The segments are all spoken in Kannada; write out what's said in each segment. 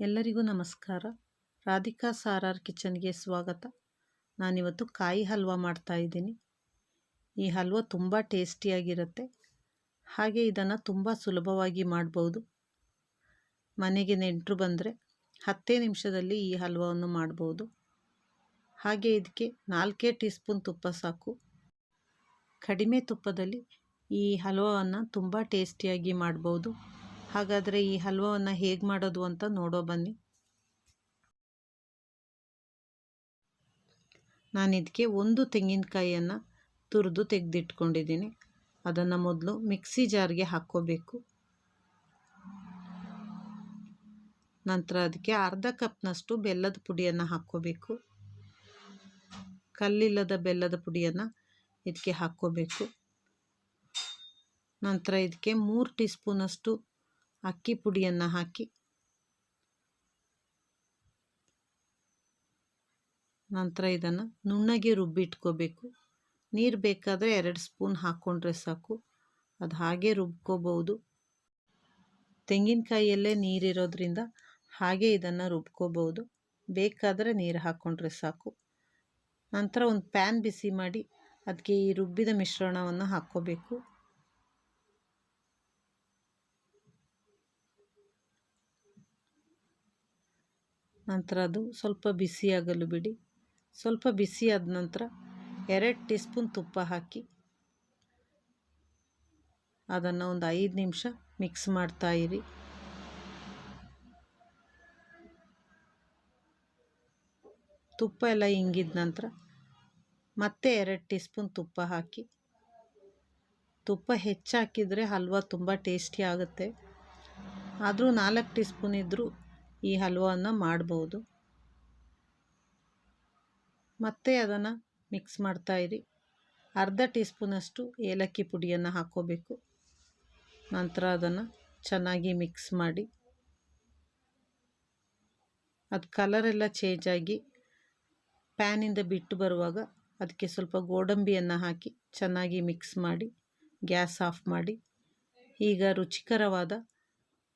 ಎಲ್ಲರಿಗೂ ನಮಸ್ಕಾರ. ರಾಧಿಕಾ ಸಾರಾರ್ ಕಿಚನ್ಗೆ ಸ್ವಾಗತ. ನಾನಿವತ್ತು ಕಾಯಿ ಹಲ್ವ ಮಾಡ್ತಾ ಇದ್ದೀನಿ. ಈ ಹಲ್ವ ತುಂಬ ಟೇಸ್ಟಿಯಾಗಿರುತ್ತೆ. ಹಾಗೆ ಇದನ್ನು ತುಂಬ ಸುಲಭವಾಗಿ ಮಾಡ್ಬೋದು. ಮನೆಗೆ ನೆಂಟರು ಬಂದರೆ ಹತ್ತೇ ನಿಮಿಷದಲ್ಲಿ ಈ ಹಲ್ವವನ್ನು ಮಾಡ್ಬೋದು. ಹಾಗೆ ಇದಕ್ಕೆ ನಾಲ್ಕೇ ಟೀ ಸ್ಪೂನ್ ತುಪ್ಪ ಸಾಕು. ಕಡಿಮೆ ತುಪ್ಪದಲ್ಲಿ ಈ ಹಲ್ವವನ್ನು ತುಂಬ ಟೇಸ್ಟಿಯಾಗಿ ಮಾಡ್ಬೋದು. ಹಾಗಾದರೆ ಈ ಹಲ್ವವನ್ನು ಹೇಗೆ ಮಾಡೋದು ಅಂತ ನೋಡೋ ಬನ್ನಿ. ನಾನು ಇದಕ್ಕೆ ಒಂದು ತೆಂಗಿನಕಾಯಿಯನ್ನು ತುರಿದು ತೆಗೆದಿಟ್ಕೊಂಡಿದ್ದೀನಿ. ಅದನ್ನು ಮೊದಲು ಮಿಕ್ಸಿ ಜಾರ್ಗೆ ಹಾಕ್ಕೋಬೇಕು. ನಂತರ ಅದಕ್ಕೆ ಅರ್ಧ ಕಪ್ನಷ್ಟು ಬೆಲ್ಲದ ಪುಡಿಯನ್ನು ಹಾಕ್ಕೋಬೇಕು. ಕಲ್ಲಿಲ್ಲದ ಬೆಲ್ಲದ ಪುಡಿಯನ್ನು ಇದಕ್ಕೆ ಹಾಕ್ಕೋಬೇಕು. ನಂತರ ಇದಕ್ಕೆ ಮೂರು ಟೀ ಸ್ಪೂನಷ್ಟು ಅಕ್ಕಿ ಪುಡಿಯನ್ನು ಹಾಕಿ. ನಂತರ ಇದನ್ನು ನುಣ್ಣಗೆ ರುಬ್ಬಿಟ್ಕೋಬೇಕು. ನೀರು ಬೇಕಾದರೆ ಎರಡು ಸ್ಪೂನ್ ಹಾಕ್ಕೊಂಡ್ರೆ ಸಾಕು. ಅದು ಹಾಗೆ ರುಬ್ಕೋಬೋದು ತೆಂಗಿನಕಾಯಿಯಲ್ಲೇ ನೀರಿರೋದ್ರಿಂದ ಹಾಗೆ ಇದನ್ನು ರುಬ್ಕೋಬೋದು ಬೇಕಾದರೆ ನೀರು ಹಾಕ್ಕೊಂಡ್ರೆ ಸಾಕು. ನಂತರ ಒಂದು ಪ್ಯಾನ್ ಬಿಸಿ ಮಾಡಿ ಅದಕ್ಕೆ ಈ ರುಬ್ಬಿದ ಮಿಶ್ರಣವನ್ನು ಹಾಕ್ಕೋಬೇಕು. ನಂತರ ಅದು ಸ್ವಲ್ಪ ಬಿಸಿಯಾಗಲು ಬಿಡಿ. ಸ್ವಲ್ಪ ಬಿಸಿಯಾದ ನಂತರ ಎರಡು ಟೀ ಸ್ಪೂನ್ ತುಪ್ಪ ಹಾಕಿ ಅದನ್ನು ಒಂದು ಐದು ನಿಮಿಷ ಮಿಕ್ಸ್ ಮಾಡ್ತಾ ಇರಿ. ತುಪ್ಪ ಎಲ್ಲ ಹಿಂಗಿದ ನಂತರ ಮತ್ತೆ ಎರಡು ಟೀ ಸ್ಪೂನ್ ತುಪ್ಪ ಹಾಕಿ. ತುಪ್ಪ ಹೆಚ್ಚಾಕಿದರೆ ಹಲ್ವಾ ತುಂಬ ಟೇಸ್ಟಿ ಆಗುತ್ತೆ. ಆದರೂ ನಾಲ್ಕು ಟೀ ಸ್ಪೂನ್ ಇದ್ದರೂ ಈ ಹಲ್ವವನ್ನು ಮಾಡ್ಬೋದು. ಮತ್ತೆ ಅದನ್ನು ಮಿಕ್ಸ್ ಮಾಡ್ತಾಯಿರಿ ಅರ್ಧ ಟೀ ಸ್ಪೂನಷ್ಟು ಏಲಕ್ಕಿ ಪುಡಿಯನ್ನು ಹಾಕ್ಕೋಬೇಕು ನಂತರ ಅದನ್ನು ಚೆನ್ನಾಗಿ ಮಿಕ್ಸ್ ಮಾಡಿ. ಅದು ಕಲರೆಲ್ಲ ಚೇಂಜ್ ಆಗಿ ಪ್ಯಾನಿಂದ ಬಿಟ್ಟು ಬರುವಾಗ ಅದಕ್ಕೆ ಸ್ವಲ್ಪ ಗೋಡಂಬಿಯನ್ನು ಹಾಕಿ ಚೆನ್ನಾಗಿ ಮಿಕ್ಸ್ ಮಾಡಿ, ಗ್ಯಾಸ್ ಆಫ್ ಮಾಡಿ. ಈಗ ರುಚಿಕರವಾದ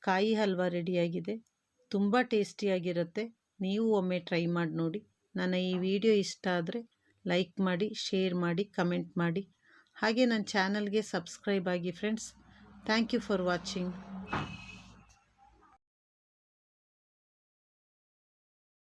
ಕಾಯಿ ಹಲ್ವ ರೆಡಿಯಾಗಿದೆ ತುಂಬ ಟೇಸ್ಟಿಯಾಗಿರುತ್ತೆ ನೀವು ಒಮ್ಮೆ ಟ್ರೈ ಮಾಡಿ ನೋಡಿ. ನನ್ನ ಈ ವಿಡಿಯೋ ಇಷ್ಟ ಆದರೆ ಲೈಕ್ ಮಾಡಿ, ಶೇರ್ ಮಾಡಿ, ಕಮೆಂಟ್ ಮಾಡಿ. ಹಾಗೆ ನನ್ನ ಚಾನಲ್ಗೆ ಸಬ್ಸ್ಕ್ರೈಬ್ ಆಗಿ friends, thank you for watching.